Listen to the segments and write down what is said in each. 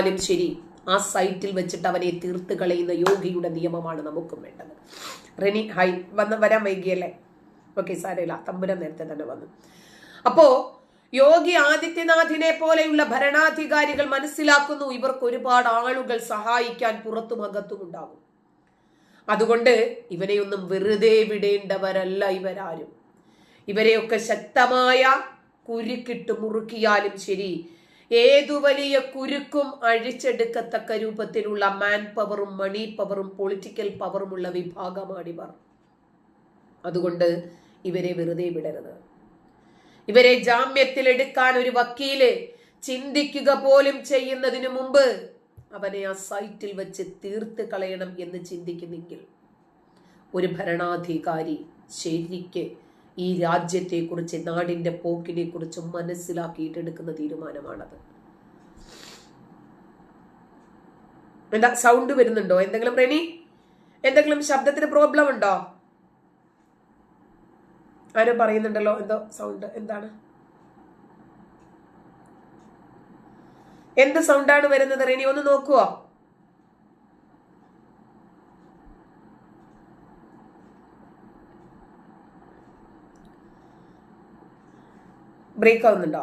ആലും ശരി ആ സൈറ്റിൽ വെച്ചിട്ട് അവനെ തീർത്ത് കളയുന്ന യോഗിയുടെ നിയമമാണ് നമുക്കും വേണ്ടത്. റെനി ഹൈ വന്ന് വരാൻ വൈകിയല്ലേ? ഓക്കെ സാരമില്ല. തമ്പുരം നേരത്തെ തന്നെ വന്നു. അപ്പോ യോഗി ആദിത്യനാഥിനെ പോലെയുള്ള ഭരണാധികാരികൾ മനസ്സിലാക്കുന്നു. ഇവർക്ക് ഒരുപാട് ആളുകൾ സഹായിക്കാൻ പുറത്തും അകത്തും ഉണ്ടാകും. അതുകൊണ്ട് ഇവരെയൊന്നും വെറുതെ വിടേണ്ടവരല്ല ഇവരാരും. ഇവരെയൊക്കെ ശക്തമായ കുരുക്കിട്ട് മുറുക്കിയാലും ശരി ഏതു വലിയ കുരുക്കും അഴിച്ചെടുക്കത്തക്ക രൂപത്തിലുള്ള മാൻ പവറും മണി പവറും പൊളിറ്റിക്കൽ പവറുമുള്ള വിഭാഗമാണിവർ അതുകൊണ്ട് ഇവരെ വെറുതെ വിടരുത്. ഇവരെ ജാമ്യത്തിൽ എടുക്കാൻ ഒരു വക്കീൽ ചിന്തിക്കുക പോലും ചെയ്യുന്നതിനു മുമ്പ് അവനെ ആ സൈറ്റിൽ വെച്ച് തീർത്ത് കളയണം എന്ന് ചിന്തിക്കുന്നെങ്കിൽ ഒരു ഭരണാധികാരി ശരിക്ക് ഈ രാജ്യത്തെക്കുറിച്ച് നാടിന്റെ പോക്കിനെ മനസ്സിലാക്കിയിട്ടെടുക്കുന്ന തീരുമാനമാണത്. എന്താ സൗണ്ട് വരുന്നുണ്ടോ? എന്തെങ്കിലും റെനി? എന്തെങ്കിലും ശബ്ദത്തിന് പ്രോബ്ലം ഉണ്ടോ? ആരോ പറയുന്നുണ്ടല്ലോ എന്തോ സൗണ്ട് എന്താണ്? എന്ത് സൗണ്ടാണ് വരുന്നത് റെനി? ഒന്ന് നോക്കുവോ? ബ്രേക്ക് ആവുന്നുണ്ടോ?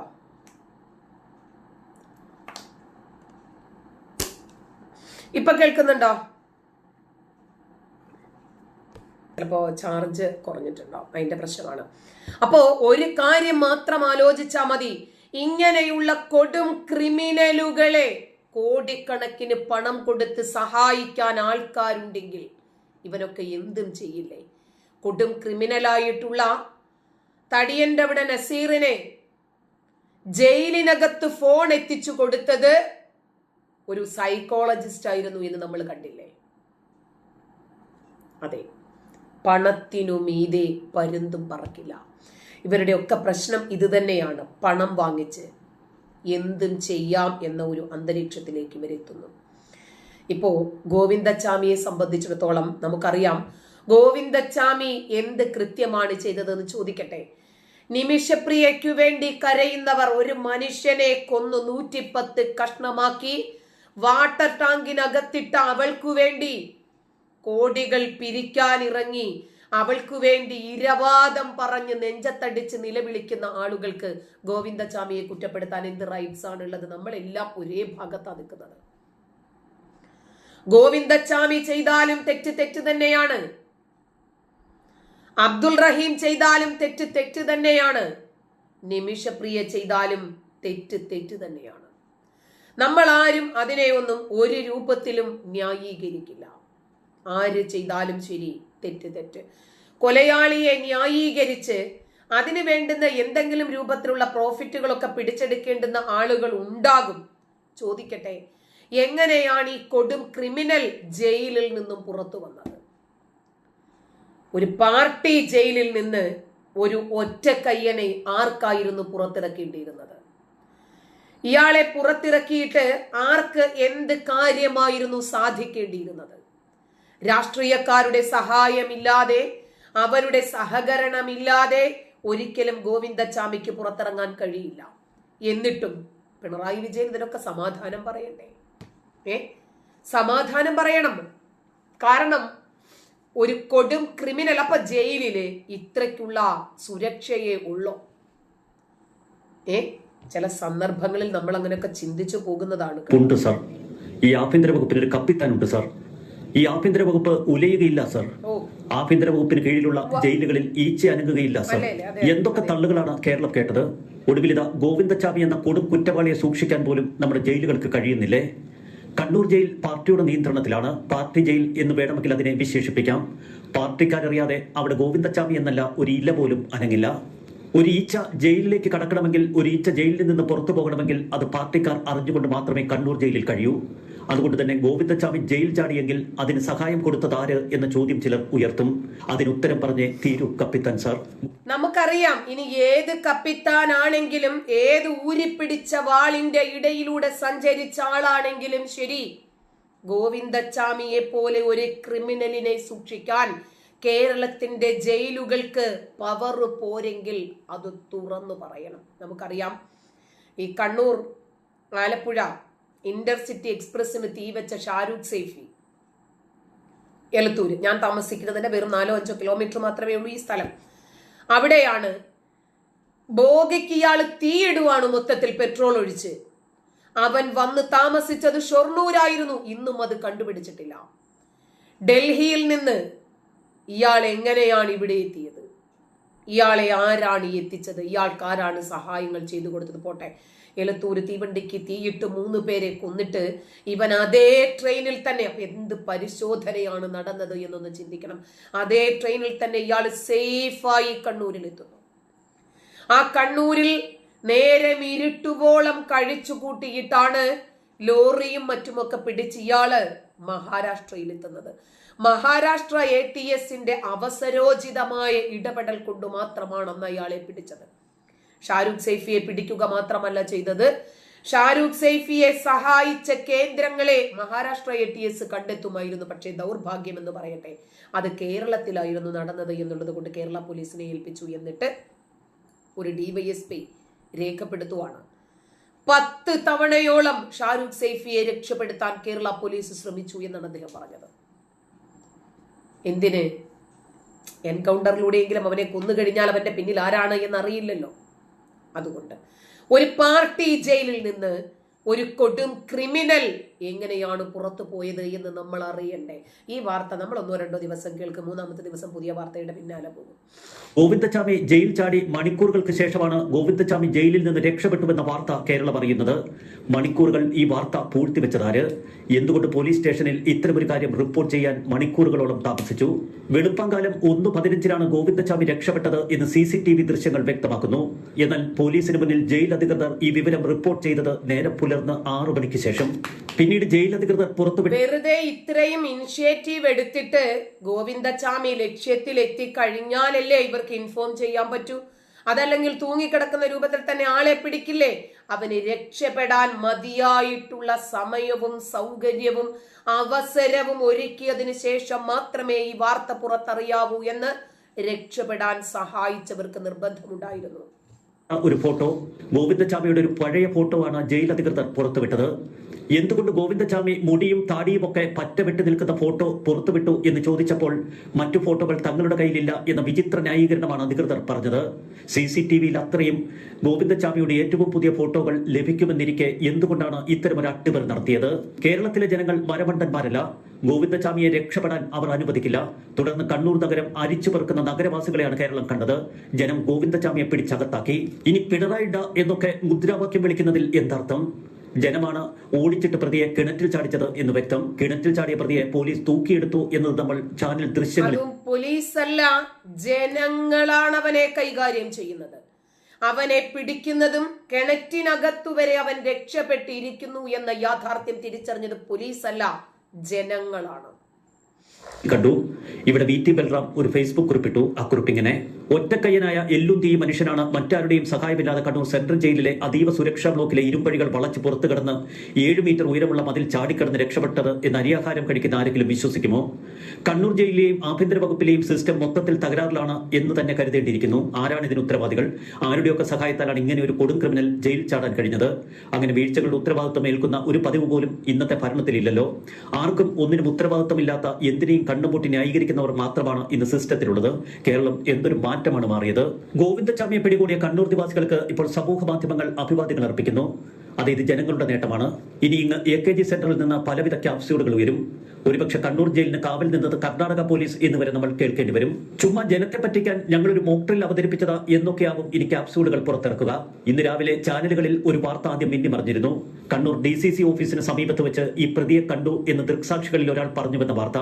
ഇപ്പൊ കേൾക്കുന്നുണ്ടോ? ചിലപ്പോ ചാർജ് കുറഞ്ഞിട്ടുണ്ടാവും അതിന്റെ പ്രശ്നമാണ്. അപ്പോ ഒരു കാര്യം മാത്രം ആലോചിച്ചാൽ മതി. ഇങ്ങനെയുള്ള കൊടും ക്രിമിനലുകളെ കോടിക്കണക്കിന് പണം കൊടുത്ത് സഹായിക്കാൻ ആൾക്കാരുണ്ടെങ്കിൽ ഇവരൊക്കെ എന്തും ചെയ്യില്ലേ? കൊടും ക്രിമിനലായിട്ടുള്ള തടിയന്റെ അവിടെ നസീറിനെ ജയിലിനകത്ത് ഫോൺ എത്തിച്ചു കൊടുത്തത് ഒരു സൈക്കോളജിസ്റ്റ് ആയിരുന്നു എന്ന് നമ്മൾ കണ്ടില്ലേ? അതെ. പണത്തിനു മീതെ പരുന്തും പറക്കില്ല. ഇവരുടെ ഒക്കെ പ്രശ്നം ഇത് തന്നെയാണ്. പണം വാങ്ങിച്ച് എന്തും ചെയ്യാം എന്ന ഒരു അന്തരീക്ഷത്തിലേക്ക് ഇവരെത്തുന്നു ഇപ്പോ ഗോവിന്ദച്ചാമിയെ സംബന്ധിച്ചിടത്തോളം നമുക്കറിയാം ഗോവിന്ദച്ചാമി എന്ത് കൃത്യമാണ് ചെയ്തതെന്ന് ചോദിക്കട്ടെ. നിമിഷപ്രിയയ്ക്കു വേണ്ടി കരയുന്നവർ ഒരു മനുഷ്യനെ കൊന്നു നൂറ്റിപ്പത്ത് കഷ്ണമാക്കി വാട്ടർ ടാങ്കിനകത്തിട്ട അവൾക്കു വേണ്ടി കോടികൾ പിരിക്കാനിറങ്ങി അവൾക്കു വേണ്ടി ഇരവാദം പറഞ്ഞ് നെഞ്ചത്തടിച്ച് നിലവിളിക്കുന്ന ആളുകൾക്ക് ഗോവിന്ദചാമിയെ കുറ്റപ്പെടുത്താൻ എന്ത് റൈറ്റ്സ് ആണുള്ളത്? നമ്മളെല്ലാം ഒരേ ഭാഗത്താണ് നിൽക്കുന്നത്. ഗോവിന്ദച്ചാമി ചെയ്താലും തെറ്റ് തെറ്റ് തന്നെയാണ്. അബ്ദുൾ റഹീം ചെയ്താലും തെറ്റ് തെറ്റ് തന്നെയാണ്. നിമിഷപ്രിയ ചെയ്താലും തെറ്റ് തെറ്റ് തന്നെയാണ്. നമ്മൾ ആരും അതിനെ ഒന്നും ഒരു രൂപത്തിലും ന്യായീകരിക്കില്ല. ആര് ചെയ്താലും ശരി തെറ്റ് തെറ്റ്. കൊലയാളിയെ ന്യായീകരിച്ച് അതിന് വേണ്ടുന്ന എന്തെങ്കിലും രൂപത്തിലുള്ള പ്രോഫിറ്റുകളൊക്കെ പിടിച്ചെടുക്കേണ്ടുന്ന ആളുകൾ ഉണ്ടാകും. ചോദിക്കട്ടെ എങ്ങനെയാണ് ഈ കൊടും ക്രിമിനൽ ജയിലിൽ നിന്നും പുറത്തു വന്നത്? ഒരു പാർട്ടി ജയിലിൽ നിന്ന് ഒരു ഒറ്റ കയ്യനെ ആർക്കായിരുന്നു പുറത്തിറക്കേണ്ടിയിരുന്നത്? ഇയാളെ പുറത്തിറക്കിയിട്ട് ആർക്ക് എന്ത് കാര്യമായിരുന്നു സാധിക്കേണ്ടിയിരുന്നത്? രാഷ്ട്രീയക്കാരുടെ സഹായമില്ലാതെ അവരുടെ സഹകരണമില്ലാതെ ഒരിക്കലും ഗോവിന്ദച്ചാമിക്ക് പുറത്തിറങ്ങാൻ കഴിയില്ല. എന്നിട്ടും പിണറായി വിജയൻ ഇതിനൊക്കെ സമാധാനം പറയണ്ടേ? ഏ? സമാധാനം പറയണം. കാരണം ഒരു കൊടും ക്രിമിനൽ അപ്പൊ ജയിലിൽ ഇത്രയ്ക്കുള്ള സുരക്ഷയെ ഉള്ളോ. ഏ? ചില സന്ദർഭങ്ങളിൽ നമ്മൾ അങ്ങനെയൊക്കെ ചിന്തിച്ചു പോകുന്നതാണ് ഉണ്ട് സാർ. ഈ ആഭ്യന്തര വകുപ്പിന് ഒരു കപ്പിത്താനുണ്ട് സാർ. ഈ ആഭ്യന്തര വകുപ്പ് ഉലയുകയില്ല സാർ. ആഭ്യന്തര വകുപ്പിന് കീഴിലുള്ള ജയിലുകളിൽ ഈച്ച അനങ്ങുകയില്ല സാർ. എന്തൊക്കെ തള്ളുകളാണ് കേരളം കേട്ടത്? ഒടുവിൽ ഇതാ ഗോവിന്ദച്ചാമി എന്ന കൊടും കുറ്റവാളിയെ സൂക്ഷിക്കാൻ പോലും നമ്മുടെ ജയിലുകൾക്ക് കഴിയുന്നില്ലേ? കണ്ണൂർ ജയിൽ പാർട്ടിയുടെ നിയന്ത്രണത്തിലാണ് പാർട്ടി ജയിൽ എന്ന് വേണമെങ്കിൽ അതിനെ വിശേഷിപ്പിക്കാം. പാർട്ടിക്കാരറിയാതെ അവിടെ ഗോവിന്ദച്ചാമി എന്നല്ല ഒരു ഇല പോലും അനങ്ങില്ല. ഒരു ഈച്ച ജയിലിലേക്ക് കടക്കണമെങ്കിൽ ഒരു ഈച്ച ജയിലിൽ നിന്ന് പുറത്തു പോകണമെങ്കിൽ അത് പാർട്ടിക്കാർ അറിഞ്ഞുകൊണ്ട് മാത്രമേ കണ്ണൂർ ജയിലിൽ കഴിയൂ. അതുകൊണ്ട് തന്നെ ഗോവിന്ദച്ചാമി ജയിൽ ചാടിയെങ്കിൽ അതിന് സഹായം കൊടുത്തത് ആര് എന്ന ചോദ്യം ചിലർ ഉയർത്തും. അതിന് ഉത്തരം പറഞ്ഞ് തീരു കപ്പിത്താൻ സാർ. നമുക്കറിയാം ഇനി ഏത് കപ്പിത്താനാണെങ്കിലും ഏത് ഊരിപ്പിടിച്ച വാളിന്റെ ഇടയിലൂടെ സഞ്ചരിച്ച ആളാണെങ്കിലും ശരി. ഗോവിന്ദച്ചാമിയെ പോലെ ഒരു ക്രിമിനലിനെ സൂക്ഷിക്കാൻ കേരളത്തിന്റെ ജയിലുകൾക്ക് പവർ പോരെങ്കിൽ അത് തുറന്നു പറയണം. നമുക്കറിയാം ഈ കണ്ണൂർ ആലപ്പുഴ ഇന്റർസിറ്റി എക്സ്പ്രസ്സിന് തീവച്ച ഷാരൂഖ് സേഫി എലത്തൂര്. ഞാൻ താമസിക്കുന്നതിന്റെ വെറും നാലോ അഞ്ചോ കിലോമീറ്റർ മാത്രമേ ഉള്ളൂ ഈ സ്ഥലം. അവിടെയാണ് ബോഗയ്ക്ക് ഇയാൾ തീയിടുവാണ് മൊത്തത്തിൽ പെട്രോൾ ഒഴിച്ച്. അവൻ വന്ന് താമസിച്ചത് ഷൊർണൂരായിരുന്നു. ഇന്നും അത് കണ്ടുപിടിച്ചിട്ടില്ല. ഡൽഹിയിൽ നിന്ന് ഇയാൾ എങ്ങനെയാണ് ഇവിടെ എത്തിയത്? ഇയാളെ ആരാണ് എത്തിച്ചത്? ഇയാൾക്ക് ആരാണ് സഹായങ്ങൾ ചെയ്തു കൊടുത്തത്? പോട്ടെ. എലത്തൂര് തീവണ്ടിക്ക് തീയിട്ട് മൂന്ന് പേരെ കൊന്നിട്ട് ഇവൻ അതേ ട്രെയിനിൽ തന്നെ എന്ത് പരിശോധനയാണ് നടന്നത് എന്നൊന്ന് ചിന്തിക്കണം. അതേ ട്രെയിനിൽ തന്നെ ഇയാൾ സേഫായി കണ്ണൂരിൽ എത്തുന്നു ആ കണ്ണൂരിൽ നേരെ ഇരുട്ടുവോളം കഴിച്ചു കൂട്ടിയിട്ടാണ് ലോറിയും മറ്റുമൊക്കെ പിടിച്ച് ഇയാൾ മഹാരാഷ്ട്രയിൽ എത്തുന്നത് മഹാരാഷ്ട്ര എ ടി എസിന്റെ അവസരോചിതമായ ഇടപെടൽ കൊണ്ട് മാത്രമാണെന്ന് അയാളെ പിടിച്ചത്. ഷാരൂഖ് സൈഫിയെ പിടിക്കുക മാത്രമല്ല ചെയ്തത്. ഷാരൂഖ് സൈഫിയെ സഹായിച്ച കേന്ദ്രങ്ങളെ മഹാരാഷ്ട്ര എ ടി എസ് കണ്ടെത്തുമായിരുന്നു. പക്ഷേ ദൗർഭാഗ്യം എന്ന് പറയട്ടെ അത് കേരളത്തിലായിരുന്നു നടന്നത് എന്നുള്ളത് കൊണ്ട് കേരള പോലീസിനെ ഏൽപ്പിച്ചു എന്നിട്ട് ഒരു ഡിവൈഎസ്പി രേഖപ്പെടുത്തുവാണ്. പത്ത് തവണയോളം ഷാരൂഖ് സൈഫിയെ രക്ഷപ്പെടുത്താൻ കേരള പോലീസ് ശ്രമിച്ചു എന്നാണ് അദ്ദേഹം പറഞ്ഞത്. എന്തിന്? എൻകൗണ്ടറിലൂടെയെങ്കിലും അവനെ കൊന്നുകഴിഞ്ഞാൽ അവന്റെ പിന്നിൽ ആരാണ് എന്നറിയില്ലല്ലോ. അതുകൊണ്ട് ഒരു പാർട്ടി ജയിലിൽ നിന്ന് ഒരു കൊടും ക്രിമിനൽ എങ്ങനെയാണ് പുറത്തു പോയത് എന്ന് നമ്മൾ അറിയണ്ടേ? ഈ വാർത്ത നമ്മൾ ഒന്നോ രണ്ടോ ദിവസം കേൾക്കും. മൂന്നാമത്തെ ദിവസം പുതിയ വാർത്തയുടെ പിന്നാലെ പോകും. ഗോവിന്ദചാമി ജയിൽ ചാടി മണിക്കൂറുകൾക്ക് ശേഷമാണ് ഗോവിന്ദചാമി ജയിലിൽ നിന്ന് രക്ഷപ്പെട്ടുവെന്ന വാർത്ത കേരളം അറിയുന്നത് മണിക്കൂറുകൾ ഈ വാർത്ത പൂഴ്ത്തിവെച്ചതാര്? എന്തുകൊണ്ട് പോലീസ് സ്റ്റേഷനിൽ ഇത്തരമൊരു കാര്യം റിപ്പോർട്ട് ചെയ്യാൻ മണിക്കൂറുകളോളം താമസിച്ചു? വെളുപ്പാങ്കാലം ഒന്ന് പതിനഞ്ചിനാണ് ഗോവിന്ദചാമി രക്ഷപ്പെട്ടത് എന്ന് സി സി ടി വി ദൃശ്യങ്ങൾ വ്യക്തമാക്കുന്നു. എന്നാൽ പോലീസിന് മുന്നിൽ ജയിൽ അധികൃതർ ഈ വിവരം റിപ്പോർട്ട് ചെയ്തത് നേരം പുലർന്ന് ആറു മണിക്ക് ശേഷം പിന്നീട് ജയിൽ അധികൃതർ പുറത്തുവിട്ട. വെറുതെ ഇത്രയും ഇനിഷ്യേറ്റീവ് എടുത്തിട്ട് ഗോവിന്ദച്ചാമി ലക്ഷ്യത്തിൽ എത്തി കഴിഞ്ഞാലല്ലേ ഇവർക്ക് ഇൻഫോം ചെയ്യാൻ പറ്റൂ? അതല്ലെങ്കിൽ തൂങ്ങിക്കിടക്കുന്ന രൂപത്തിൽ തന്നെ ആളെ പിടിക്കില്ലേ? അവന് രക്ഷപ്പെടാൻ മതിയായിട്ടുള്ള സമയവും സൗകര്യവും അവസരവും ഒരുക്കിയതിന് ശേഷം മാത്രമേ ഈ വാർത്ത പുറത്തറിയാവൂ എന്ന് രക്ഷപ്പെടാൻ സഹായിച്ചവർക്ക് നിർബന്ധമുണ്ടായിരുന്നു. ഒരു ഫോട്ടോ. ഗോവിന്ദചാമിയുടെ ഒരു പഴയ ഫോട്ടോ ആണ് ജയിൽ അധികൃതർ പുറത്തുവിട്ടത്. എന്തുകൊണ്ട് ഗോവിന്ദചാമി മുടിയും താടിയും ഒക്കെ പറ്റവിട്ട് നിൽക്കുന്ന ഫോട്ടോ പുറത്തുവിട്ടു എന്ന് ചോദിച്ചപ്പോൾ മറ്റു ഫോട്ടോകൾ തങ്ങളുടെ കയ്യിലില്ല എന്ന വിചിത്ര ന്യായീകരണമാണ് അധികൃതർ പറഞ്ഞത്. സി സി ടി വിയിൽ അത്രയും ഗോവിന്ദചാമിയുടെ ഏറ്റവും പുതിയ ഫോട്ടോകൾ ലഭിക്കുമെന്നിരിക്കെ എന്തുകൊണ്ടാണ് ഇത്തരമൊരു അട്ടിമറി നടത്തിയത്? കേരളത്തിലെ ജനങ്ങൾ മരമണ്ടന്മാരല്ല. ഗോവിന്ദചാമിയെ രക്ഷപ്പെടാൻ അവർ അനുവദിക്കില്ല. തുടർന്ന് കണ്ണൂർ നഗരം അരിച്ചു പെറുക്കുന്ന നഗരവാസികളെയാണ് കേരളം കണ്ടത്. ജനം ഗോവിന്ദചാമിയെ പിടിച്ചകത്താക്കി. ഇനി പിണറായി എന്നൊക്കെ മുദ്രാവാക്യം വിളിക്കുന്നതിൽ എന്തർത്ഥം? ജനമാണ് ഓടിച്ചിട്ട് പ്രതിയെ കിണറ്റിൽ ചാടിച്ചത് എന്ന് വ്യക്തം. കിണറ്റിൽ ചാടിയ പ്രതിയെ പോലീസ് തൂക്കിയെടുത്തു എന്നത് നമ്മൾ ചാനൽ ദൃശ്യങ്ങളിൽ പോലീസ് പോലീസല്ല ജനങ്ങളാണ് അവനെ കൈകാര്യം ചെയ്യുന്നത്. അവനെ പിടിക്കുന്നതും കിണറ്റിനകത്തു വരെ അവൻ രക്ഷപ്പെട്ടിരിക്കുന്നു എന്ന യാഥാർത്ഥ്യം തിരിച്ചറിഞ്ഞത് പോലീസല്ല. ജനങ്ങളാണ്. കണ്ടു. ഇവിടെ വി ടി ബൽറാം ഒരു ഫേസ്ബുക്ക് കുറിപ്പിട്ടു. ആ കുറിപ്പിങ്ങനെ ഒറ്റക്കയ്യനായ എല്ലും തീ മനുഷ്യനാണ് മറ്റാരുടെയും സഹായമില്ലാതെ കണ്ണൂർ സെൻട്രൽ ജയിലിലെ അതീവ സുരക്ഷാ ബ്ലോക്കിലെ ഇരുമ്പഴികൾ വളച്ച് പുറത്തു കടന്ന് ഏഴ് മീറ്റർ ഉയരമുള്ള മതിൽ ചാടിക്കടന്ന് രക്ഷപ്പെട്ടത് എന്ന് അരിയാഹാരം കഴിക്കുന്ന ആരെങ്കിലും വിശ്വസിക്കുമോ? കണ്ണൂർ ജയിലിലെയും ആഭ്യന്തര വകുപ്പിലെയും സിസ്റ്റം മൊത്തത്തിൽ തകരാറിലാണ് എന്ന് തന്നെ കരുതേണ്ടിയിരിക്കുന്നു. ആരാണ് ഇതിന് ഉത്തരവാദികൾ? ആരുടെയൊക്കെ സഹായത്താലാണ് ഇങ്ങനെ ഒരു കൊടും ക്രിമിനൽ ജയിൽ ചാടാൻ കഴിഞ്ഞത്? അങ്ങനെ വീഴ്ചകളുടെ ഉത്തരവാദിത്വം ഏൽക്കുന്ന ഒരു പതിവ് പോലും ഇന്നത്തെ ഭരണത്തിലില്ലല്ലോ. ആർക്കും ഒന്നിനും ഉത്തരവാദിത്വമില്ലാത്ത എന്തിനേയും കണ്ണുമുട്ടി ന്യായീകരിക്കുന്നവർ മാത്രമാണ് ഇന്ന് സിസ്റ്റത്തിലുള്ളത് കേരളം എന്തൊരു മാറ്റമാണ് മാറിയത്. ഗോവിന്ദചാമിയെ പിടികൂടിയ കണ്ണൂർ നിവാസികൾക്ക് ഇപ്പോൾ സമൂഹ മാധ്യമങ്ങൾ അഭിവാദ്യങ്ങൾ അർപ്പിക്കുന്നു. അത് ഇത് ജനങ്ങളുടെ നേട്ടമാണ്. ഇനി ഇങ്ങ് എ കെ ജി സെന്ററിൽ നിന്ന് പലവിധ ക്യാപ്സ്യൂളുകൾ ഉയരും. ഒരുപക്ഷെ കണ്ണൂർ ജയിലിന് കാവൽ നിന്നത് കർണാടക പോലീസ് എന്ന് വരെ നമ്മൾ കേൾക്കേണ്ടി വരും. ചുമ്മാ ജനത്തെ പറ്റിക്കാൻ ഞങ്ങളൊരു മോക്ട്രിൽ അവതരിപ്പിച്ചത് എന്നൊക്കെയാവും ഇനി ക്യാപ്സൂളുകൾ പുറത്തിറക്കുക. ഇന്ന് രാവിലെ ചാനലുകളിൽ ഒരു വാർത്ത ആദ്യം മിന്നിമറിഞ്ഞിരുന്നു. കണ്ണൂർ ഡി സി സി ഓഫീസിന് സമീപത്ത് വെച്ച് ഈ പ്രതിയെ കണ്ടു എന്ന് ദൃക്സാക്ഷികളിൽ ഒരാൾ പറഞ്ഞുവെന്ന വാർത്ത.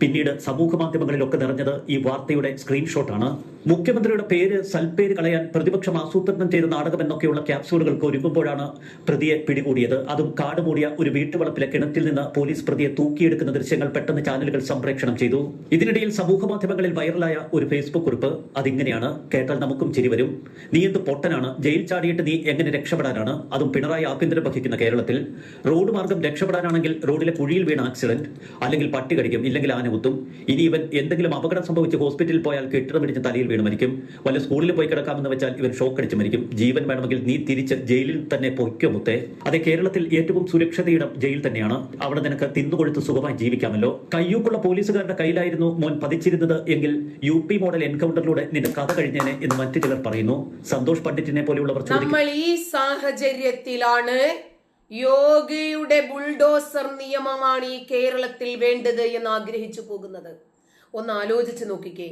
പിന്നീട് സമൂഹ മാധ്യമങ്ങളിലൊക്കെ നിറഞ്ഞത് ഈ വാർത്തയുടെ സ്ക്രീൻഷോട്ടാണ്. മുഖ്യമന്ത്രിയുടെ പേര് സൽപേര് കളയാൻ പ്രതിപക്ഷം ആസൂത്രണം ചെയ്ത നാടകം എന്നൊക്കെയുള്ള ക്യാപ്സൂളുകൾക്ക് ഒരുങ്ങുമ്പോഴാണ് പ്രതിയെ പിടികൂടിയത്. അതും കാട് മൂടിയ ഒരു വീട്ടുവളപ്പിലെ കിണറ്റിൽ നിന്ന് പോലീസ് പ്രതിയെ തൂക്കിയെടുക്കുന്നത് ദൃശ്യങ്ങൾ പെട്ടെന്ന് ചാനലുകൾ സംപ്രേക്ഷണം ചെയ്തു. ഇതിനിടയിൽ സമൂഹ മാധ്യമങ്ങളിൽ വൈറലായ ഒരു ഫേസ്ബുക്ക് കുറിപ്പ്. അതിങ്ങനെയാണ്. കേട്ടാൽ നമുക്കും ചിരിവരും നീ എന്ത് പൊട്ടനാണ്? ജയിൽ ചാടിയിട്ട് നീ എങ്ങനെ രക്ഷപ്പെടാനാണ്? അതും പിണറായി ആഭ്യന്തരം വഹിക്കുന്ന കേരളത്തിൽ. റോഡ് മാർഗം രക്ഷപ്പെടാനാണെങ്കിൽ റോഡിലെ കുഴിയിൽ വീണ ആക്സിഡന്റ്. അല്ലെങ്കിൽ പട്ടി കടിക്കും. ഇല്ലെങ്കിൽ ആന കുത്തും. ഇനി ഇവൻ എന്തെങ്കിലും അപകടം സംഭവിച്ച് ഹോസ്പിറ്റലിൽ പോയാൽ കെട്ടിടം പിടിച്ച് തലയിൽ വീണ് മരിക്കും. വല്ല സ്കൂളിൽ പോയി കിടക്കാമെന്ന് വെച്ചാൽ ഇവൻ ഷോക്ക് അടിച്ച് മരിക്കും. ജീവൻ വേണമെങ്കിൽ നീ തിരിച്ച് ജയിലിൽ തന്നെ പൊയ്ക്കോ മുത്തേ. അതെ കേരളത്തിൽ ഏറ്റവും സുരക്ഷിതയുടെ ജയിൽ തന്നെയാണ്. അവിടെ നിനക്ക് തിന്നുകൊടുത്ത് സുഖമായി ജീവിക്കാമല്ലോ. കയ്യൂക്കുള്ള പോലീസുകാരുടെ കയ്യിലായിരുന്നു മോൻ പതിച്ചിരുന്നത് എങ്കിൽ യു പി മോഡൽ എൻകൗണ്ടറിലൂടെ നിന്റെ കഥ കഴിഞ്ഞേനെ എന്ന് മറ്റു ചിലർ പറയുന്നു. സന്തോഷ് പണ്ഡിറ്റിനെ പോലെയുള്ളവർ നമ്മൾ ഈ സാഹചര്യത്തിലാണ് യോഗയുടെ ബുൾഡോസർ നിയമമാണ് ഈ കേരളത്തിൽ വേണ്ടത് എന്ന് ആഗ്രഹിച്ചു പോകുന്നത്. ഒന്ന് ആലോചിച്ച് നോക്കിക്കേ.